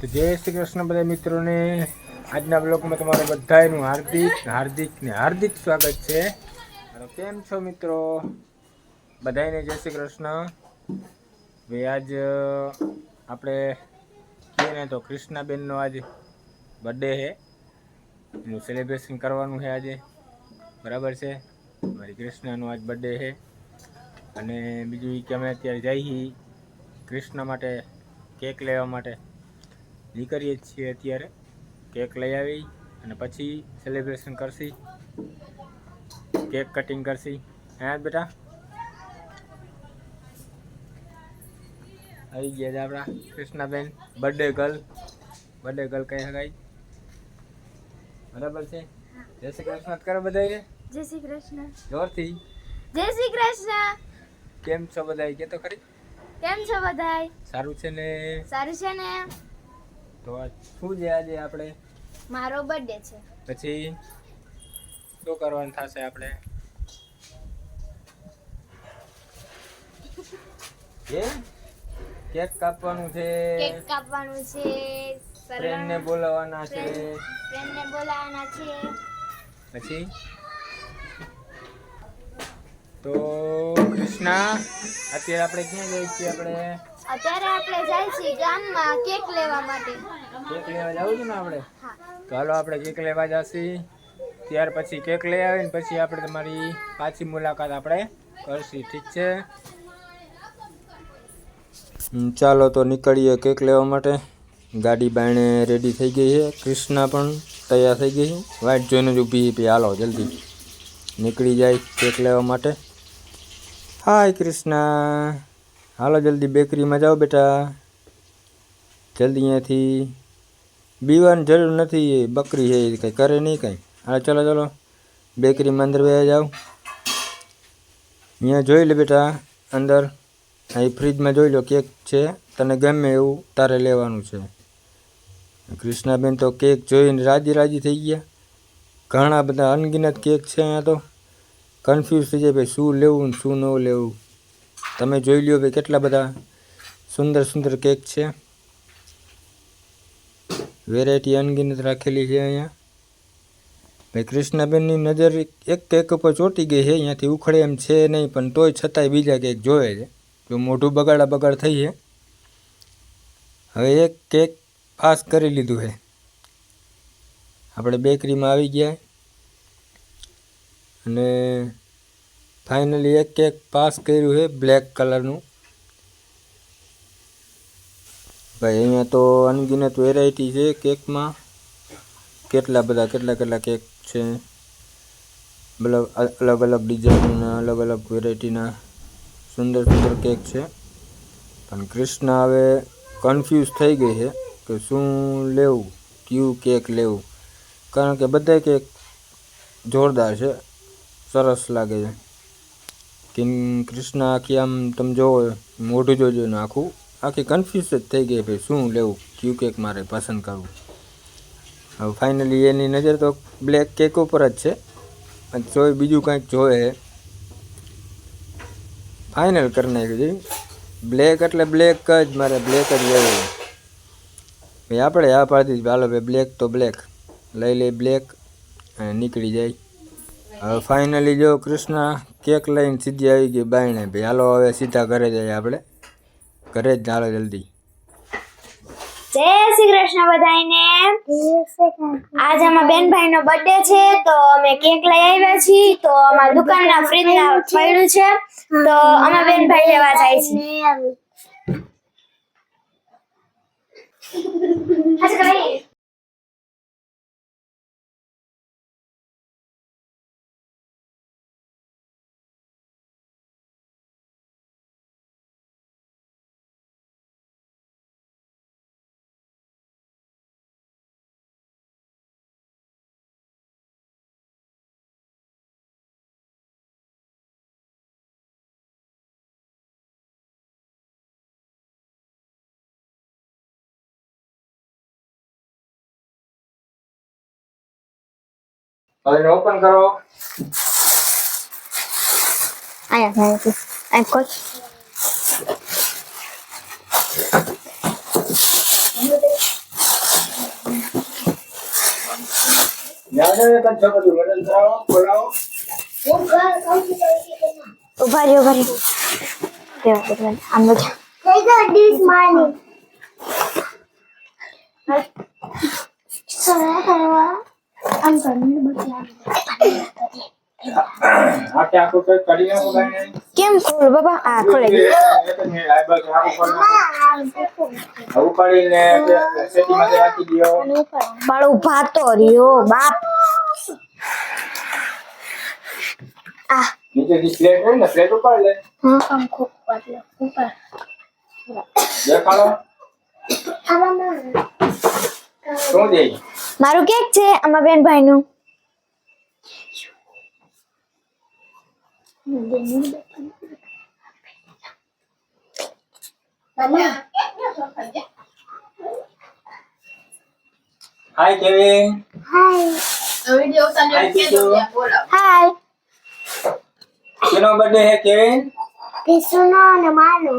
તો જય શ્રી કૃષ્ણ બધા મિત્રોને. આજના બ્લોગમાં તમારું બધાનું હાર્દિક હાર્દિક ને હાર્દિક સ્વાગત છે. અને કેમ છો મિત્રો? બધાને જય શ્રી કૃષ્ણ. ભાઈ આજ આપણે કહીએ ને તો કૃષ્ણાબેનનો આજ બર્થડે છે. એનું સેલિબ્રેશન કરવાનું છે આજે. બરાબર છે? મારી કૃષ્ણનો આજ બર્થડે છે. અને બીજું કે અમે અત્યારે જઈએ કૃષ્ણ માટે કેક લેવા માટે. નીકળીએ જ છીએ અત્યારે. કેક લઈ આવી અને પછી સેલિબ્રેશન કરશી. કેક કટિંગ કરશી. હા બેટા? આવી ગયા છે આપણા Krishnaben. Birthday girl birthday girl કહી શકાય. બરાબર છે? જય શ્રી કૃષ્ણ. કરો બધાને જય શ્રી કૃષ્ણ. જોરથી. જય શ્રી કૃષ્ણ. કેમ છો બધા કે તો ખરી? કેમ છો બધાય? સારું છે ને? સારું છે ને? તો શું છે આજે આપણે? મારો બર્થડે છે. પછી શું કરવાનું થશે આપણે? એ કેક કાપવાનું છે. કેક કાપવાનું છે. ફ્રેન્ડને બોલાવવાના છે. ફ્રેન્ડને બોલાવવાના છે. પછી? તો કૃષ્ણા અત્યારે આપણે ક્યાં જઈએ છીએ આપણે? અત્યારે આપણે જાય છીએ ગામમાં કેક લેવા માટે. કેક લેવા જવું છે ને આપણે? ચાલો આપણે કેક લેવા જશી. ત્યાર પછી કેક લઈ આવીને પછી આપણે તમારી પાછી મુલાકાત આપણે કરશી. ઠીક છે? ચાલો તો નીકળીએ કેક લેવા માટે. ગાડી બાયણે રેડી થઈ ગઈ છે. કૃષ્ણા પણ તૈયાર થઈ ગઈ છે. વાઇટ જોઈને જ ઊભી પી હાલો જલ્દી. નીકળી જાય કેક લેવા માટે. હાય કૃષ્ણા. હાલો, જલ્દી બેકરીમાં જાઓ બેટા. જલ્દી અહીંયાથી. બીવાની જરૂર નથી બકરી છે, એ કંઈ કરે નહીં કંઈ. હા ચલો ચલો. બેકરીમાં અંદર બે જાઓ. અહીંયા જોઈ લે બેટા, અંદર. અહીં ફ્રીજમાં જોઈ લો, કેક છે. તને ગમે એવું તારે લેવાનું છે. કૃષ્ણાબેન તો કેક જોઈને રાજી રાજી થઈ ગયા. ઘણા બધા અનગિનત કેક છે અહીંયા તો. કન્ફ્યુઝ થઈ જાય, ભાઈ, શું લેવું ને શું ન લેવું. તમે જોઈ લ્યો ભાઈ કેટલા બધા સુંદર સુંદર કેક છે. વેરાયટી અનગિનત રાખેલી છે અહીંયા. ભાઈ, કૃષ્ણાબેનની નજર એક કેક ઉપર ચોંટી ગઈ છે, અહીંયાથી ઉખડે એમ છે નહીં, પણ તોય છતાંય બીજા કેક જોવે છે. જો મોઢું બગાડા બગાડ થઈ છે. હવે એક કેક પાસ કરી લીધું છે. આપણે બેકરીમાં આવી ગયા. અને ફાઇનલી એક કેક પાસ કર્યું છે બ્લેક કલરનું ભાઈ, અહીંયા તો અનગિનત વેરાયટી છે કેકમાં કેટલા બધા, કેટલા કેટલા કેક છે. મતલબ અલગ અલગ ડિઝાઇનના અલગ અલગ વેરાયટીના સુંદર સુંદર કેક છે. પણ કૃષ્ણ હવે કન્ફ્યુઝ થઈ ગઈ છે કે શું લેવું, કયું કેક લેવું? કારણ કે બધા કેક જોરદાર છે, સરસ લાગે છે. કિંગ કૃષ્ણ આખી આમ તમે જોવો મોઢું જોજો ને આખું આખી કન્ફ્યુઝ જ થઈ ગઈ ભાઈ, શું લેવું? ક્યુ કેક મારે પસંદ કરવું? હવે ફાઇનલી એની નજર તો બ્લેક કેક ઉપર જ છે. અને જોઈ બીજું કંઈક જોવે ફાઇનલ કરી નાખ્યું બ્લેક એટલે બ્લેક જ, મારે બ્લેક જ લેવું ભાઈ, આપણે આ પાડી દીધી હાલો ભાઈ બ્લેક તો બ્લેક લઈ લઈ બ્લેક અને નીકળી જાય. હવે ફાઇનલી જો કૃષ્ણ કેક લઈને સીધી આવી ગઈ બાયણે ભાઈ. હાલો હવે સીધા ઘરે જઈએ આપણે. ઘરે જ ચાલો જલ્દી. જય શ્રી કૃષ્ણ બધાને આજ અમારા બેનભાઈ નો બર્થડે છે તો અમે કેક લઈ આવ્યા છીએ. તો અમારા દુકાનના ફ્રીજ ના પડ્યું છે. તો અમારા બેનભાઈ લેવા જાય છે. હવે એને ઓપન કરો. આયા ભાઈ આ કોચ ઊભા કેમ ખોલ બાબા? આ ખોલે બાળ ઊભા તો રહ્યો બાપ. આ. નીચેથી પ્લેટ હોય ને પ્લેટ ઉપર લે હા દેખાડો શું દે મારું કેક છે આમાં બેન ભાઈ નું હાય કેવિન બોલાવો. હાય કેનો બર્થડે હે કેવિન કિશુનો અને મારો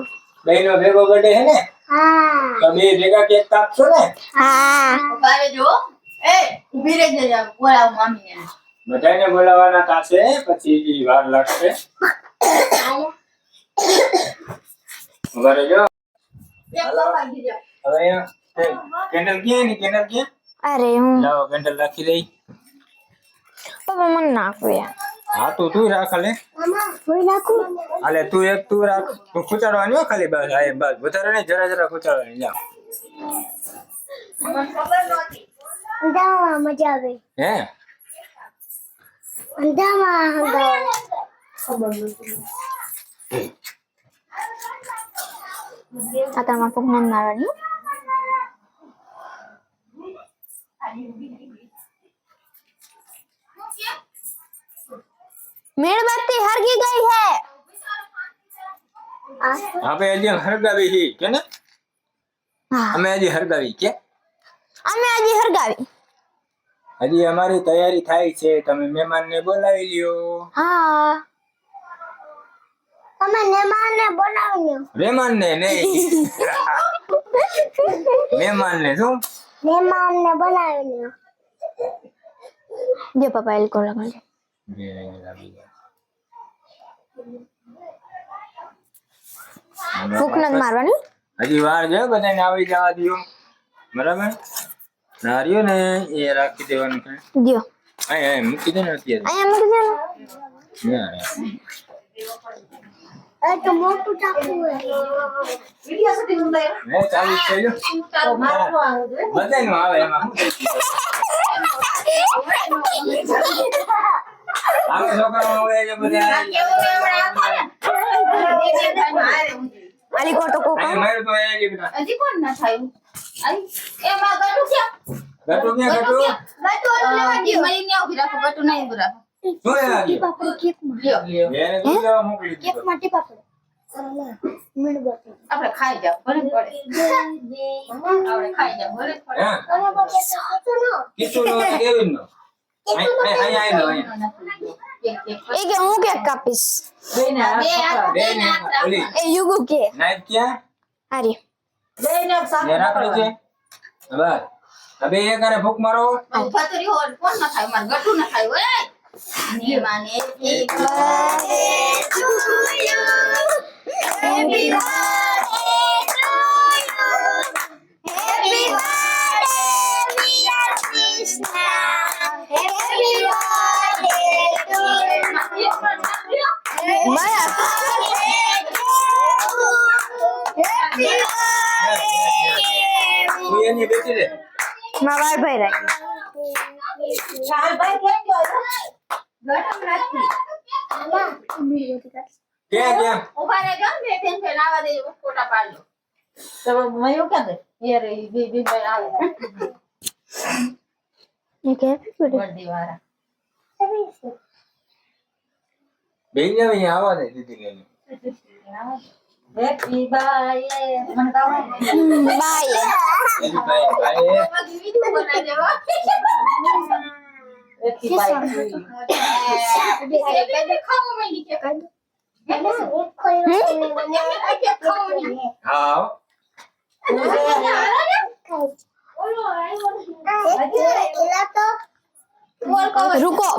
બેનો ભેગો બર્થડે હે ને? હા. તો બે ભેગા કેક કાપશો ને? હા. બારે જો એ ઊભી રહેજે જા, બોલાવો મામીને બધાને બોલાવવાના કાશે પછી વાર લાગશે. ઊભા. હવે કેન્ડલ ક્યાં ની કેન્ડલ ક્યાં? અરે હું. લાવો કેન્ડલ રાખી દઈ. પપ્પા મને નાખો યાર. હા તો તું રાખ હાલે હાલે તું એક તું રાખ. તું ખૂચાડવાની હો ખાલી બસ હા બસ. વધારે નહીં જરા જરા ખૂચાડવાની જા. અંધામાં મજા આવે. હે? અંધામાં તમારા પગને મારવાની મીણબત્તી હરગી ગઈ હે. આપણે હજી હરગાવી હી કે ને? અમે હજી હરગાવી કે? અમે આજે હરગાવી. હજી અમારી તૈયારી થાય છે તમે મહેમાનને બોલાવી લ્યો. હા. તમે મહેમાનને બોલાવી લો મહેમાનને નહીં. મહેમાનને શું? મહેમાનને બોલાવી લ્યો. જો પપ્પા એલકો લગાડજો ભૂખ નથી મારવાની? હજી વાર છે બધાને આવી જવા દો. બરાબર? નારિયો ને એ રાખી દેવાનું છે જો અહીં અહીં મૂકી દે ને અત્યારે. અહીંયા મૂકી દે ને. ના. તો મોટું. ચાલુ થઈ ગયું? આવે એમાં. આવે છોકરાઓ આવે છે બધા. આલી કોર તો કોક અહીં તો એ જ બધા. હજી કોણ ના થયું આઈ, એમાં ગટુ ક્યાં? ગટુ ક્યાં ગટુ ગટુ? ક્યાં? ગટુ ઓલું લેવા દ્યો. મને ન્યા ઊભી રાખો, ગટુ નહીં ઊભી રાખો. શું એ આવ્યું? લ્યો. બેને દૂધ લેવા મોકલી દીધો. માટે પાપડ આપણે ખાઈ જાવ ભલે પડે આપણે ખાઈ જાવ ભલે પડે એ કે હું કેક કાપીશ બે હાથ બે ને ઓલી એ યુગુ કે નાઈફ ક્યાં? અરે બે રાખેલી છે? બસ. હવે એક હારે ફૂંક મારો ઊભા તો રહ્યો કોણ ના થાય મારે ગટુ ના થાય ઓય ને માને એક Happy birthday to you. Happy birthday, dear Krishna. Happy birthday to you. Maya. Happy birthday. તું એની બેસી દે મારા ભાઈ રાખી ચાલ ભાઈ કેમ ગયો ગટમ નથી ક્યાં ક્યાં ઊભા રહેજો ને બે બેન છે ભાઈ દેજો ફોટા પાડજો તો મયું કે ગઈ એ રે બે બે બેન આવે. જાવ અહીંયા આવવા દે દીદી લઈને હેપી બાય મને તો આવડે Bye. એની ભાઈ ભાઈ બધી વીડિયો બનાવી દેવા રૂકો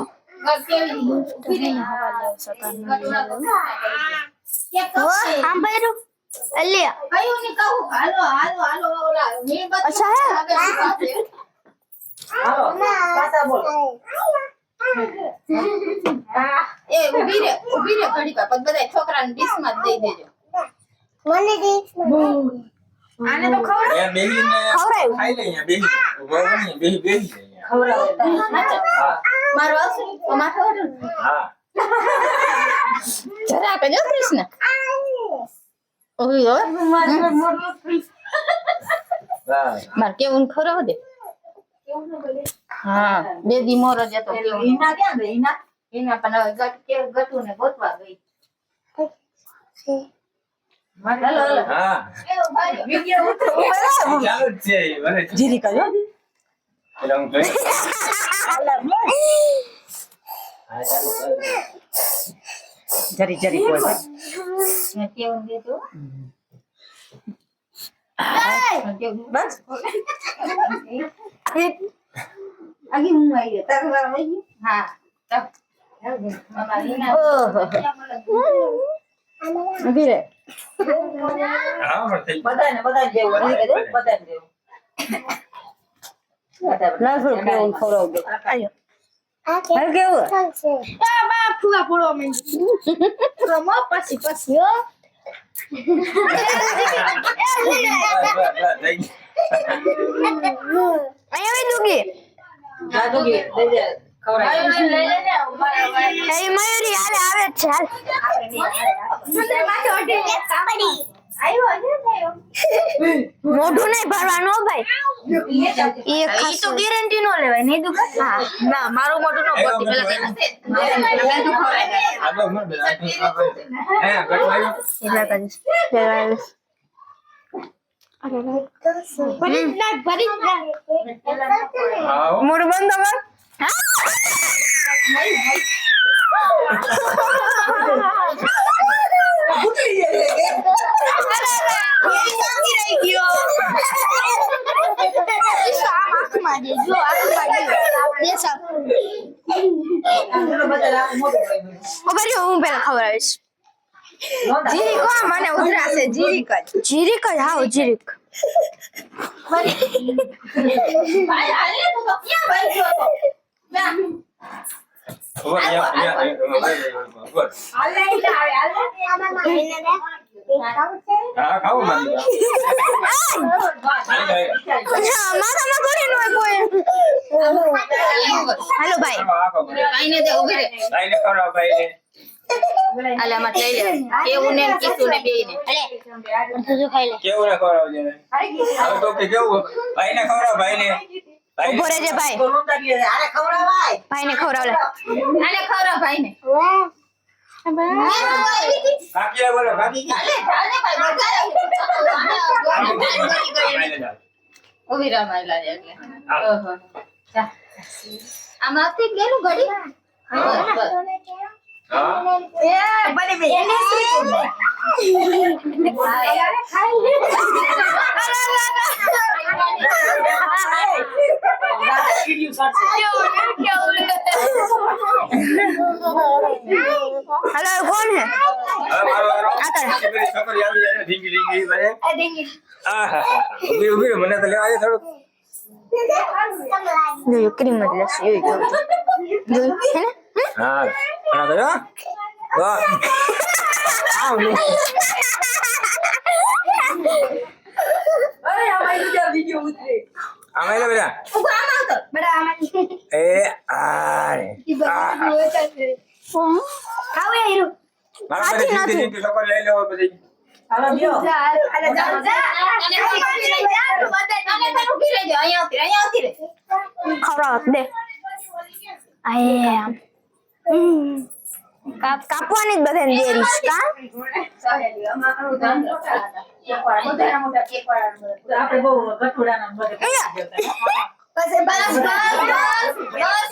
છોકરા ને ડીશ જ દઈ દેજો. આને તો ખવડાવ. બેહીને. ખાઈ લે અહીંયા બેહી. રહો ને, બેહી બેહી મારો આવશે? માથે હા. જ હો. કૃષ્ણ ઓય માર કેવું ખરો દે. હા બે દી મોરો જતો કેવું. ઈના ક્યાં ગઈ? ઈના? એના પણ હવે ગટ કે ગટું ને ગોતવા ગઈ. જીરી હું હા. જરી જરી મેં કેવું કેવું બસ. આગે હું આવી ગયો? તારું વાર હા ચાલ. મામા રીના રે હા, પણ Dugi, ગયું. હો મયુરી હાલે આવે જ છે હાલ મોઢું નહીં ભરવાનું ભાઈ એ તો ગેરંટી નો લેવાય નહીં દુકાન હા. ના મારું મોઢું નો ભરતી પેલા. હે, ભરી નાખ ભરી નાખ મોઢું બંધ કર હું પેલા ખવડાવીશ જીરીક હો મને ઉધરાશે જીરીક જ. જીરીક જ હાવ જીરીક ભાઈ, તું ક્યાં ભાઈ અલે મત લઈ લે કેવું ને કીધું ને બે ને અલે તું જો નો હાલો ભાઈ હાલો. હાલે, લઈ લે. કેવું ને ખવડાવજે ને ને છે? હવે તો કે કેવું? ભાઈને ખવડાવ ભાઈને. ભાઈને. ઊભો રહેજે ભાઈ બોલું તારી હારે. ભાઈને ખવડાવ લે ખવડાવ ભાઈને. કાકીને બોલો, કાકી. હાલે, હાલે ભાઈ, બધા આમ આવી. ઊભો, ગળી ગળી. ભાઈને જાઓ. ઊભી રહો, મારી હા. ઓહો. જા. આમાંથી ગયેલું ઘડી? બસ, બસ. હા? દાદા હે? હવે મારો વારો. આતર. પેલી છોકરી આવી જાય ને, ઢીંગી ઢીંગી કરે. આહાહા. ઊભી ઊભી રહો, મને તો લેવા દે થોડુંક. જોયું ક્રીમ જ લેશે. એવી જોયું જોયું હે ને? હા. ઘણા કર્યો વાહ. આવ લે. અરે આમાં બીજા વિડિયો ઉતરે. આમાં લે બેટા એ આ રે. આ. ખાવ એ હીરો મારા પાસે જીવતી જીવતી છોકરી લઈ લેવો પછી તારું ઊભી રહી જા. જા. આવતી આવતી. ખવડાવ દે આય આમ કાપવાની જ બધાને દેરીશ કા સહેલી, આમાં આવું ધ્યાન રાખો. કેકવાળા, મોટા મોટા કેકવાળા બધા. આપણે બહુ ગઠોડાના બધે અહીંયા. બસ, બસ, બસ, બસ.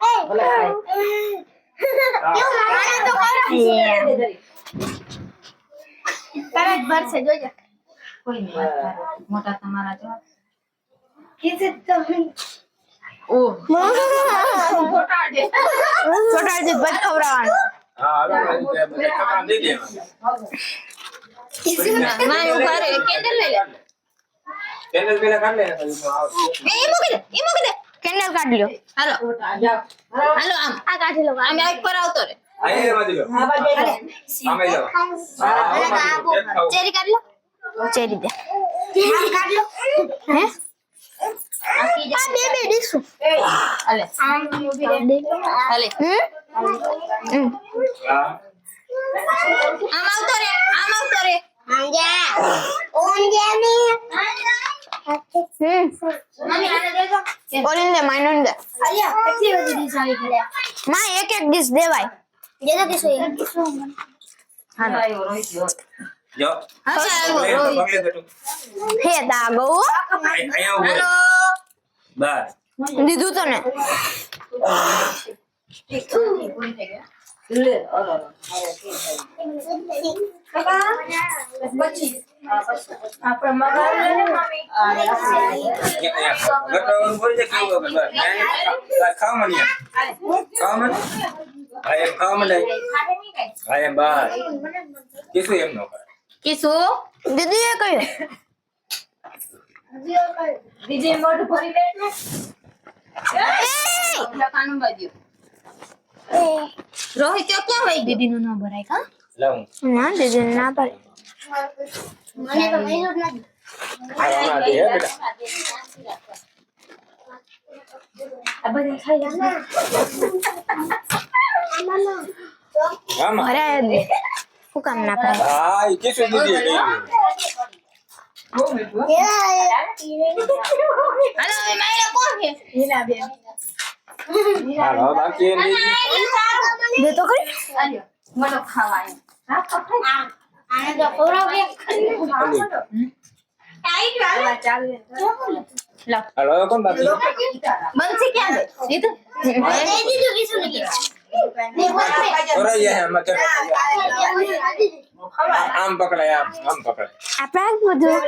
મામા જા પેપર પેપર ડીશ મામા જા જા જા જાવાય મારા મામા વગર તો રહેતો નથી જરી કઈ દે એ દે. તરત ભરશે જોજો કોઈ. મોટા તમારા ઓ ફોટાડે ખવડાવવાનું માં ઊભા રે કેન્ડલ લઈ લે કેન્ડલ પેલા કાઢ લે એ મૂકી દે ઈ મૂકી દે કેન્ડલ કાઢ લ્યો હાલો. હાલો આમ. આ કાઢી લો આમ એક પર આવતો રે. લો. ચેરી કાઢ લો. હે આ બે બે ડીશું હાલે. હાલે. હમ? હમ. આમ આવતો રે આમ આવતો રે. હમ મમ્મી આને દેજો ઓલીને દે માઇનોને દે માં એક એક ડીશ દેવાય. આવ્યો રોહિત જો. જો હા પગલે ચાલો પગલે બેઠું હે દાગો અહીંયા ઊભો રહે. હાલો બસ દીધું તો ને. પૂરી થઈ ગયા લે ઓલો. આપણે મગાવી લે મમ્મી. ગટવાનું બોલી દે કેવું બસ. અહીંયા. ખાવા માંડીએ. ખાવા માંડ. એમ ખાવા માંડ. હા, એમ બસ. કીશું એમ નો કરે. દીદી એ કહ્યું બીજી મોઢું ભરી લે ને લખાનું બાજુ રોહિત તો ક્યાં વહી દીદી નું ન ભરાય કા લાવું. ના દીદી ના ના? ભરાય કહ્યું. બહુ મીઠું હો. હાલો હવે કોણ છે? હાલો, બાકી. દે તો કરી મને હા તો હાલો. આમ પકડાય આમ આમ પકડાય. આપણે બધું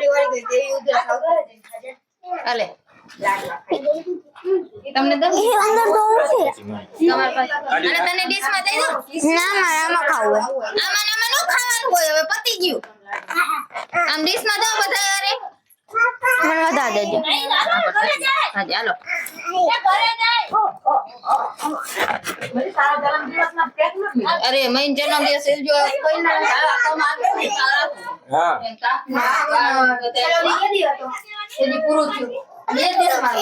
અલે તમને દઉં એ અંદર તો છે તમારી પાસે અને તને ડીશમાં દઈ દઉં ના મારે આમાં ખાવું આમાં આમાં નો ખાવાનું હોય હવે પતી ગયું આમ ડીશમાં દો બધા અરે મને વધારે દેજો હા લીધા. અરે મહિન જન્મ દિવસ જો કોઈ ના હા પૂરું થયું બે દિવસમાં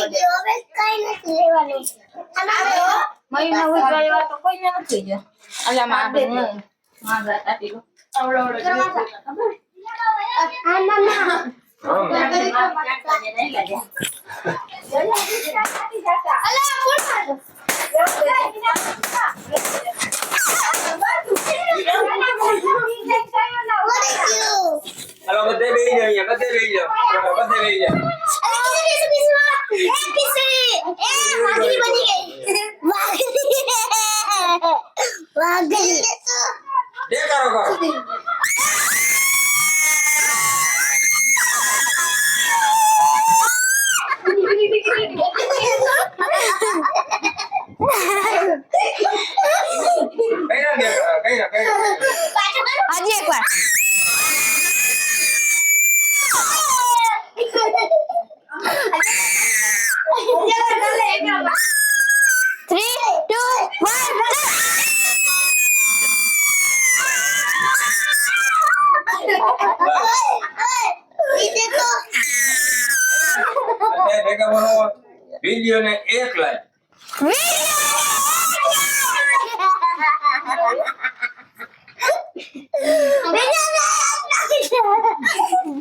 મહિના ઉજવાય તો કોઈ ના નથી જો. અલા માં. આપણે માં આપી દો આવડો આવડો હાલો બધે બેહી જાઓ અહીંયા બધે બેહી જાઓ. હાલો, બધે બેહી જાઓ દેખાડો કરો કઈ ના દેખાડો કઈ ના કઈ ના હજી એક વાર થ્રી બોલો વિડીયોને એક લાઈક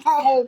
હાલો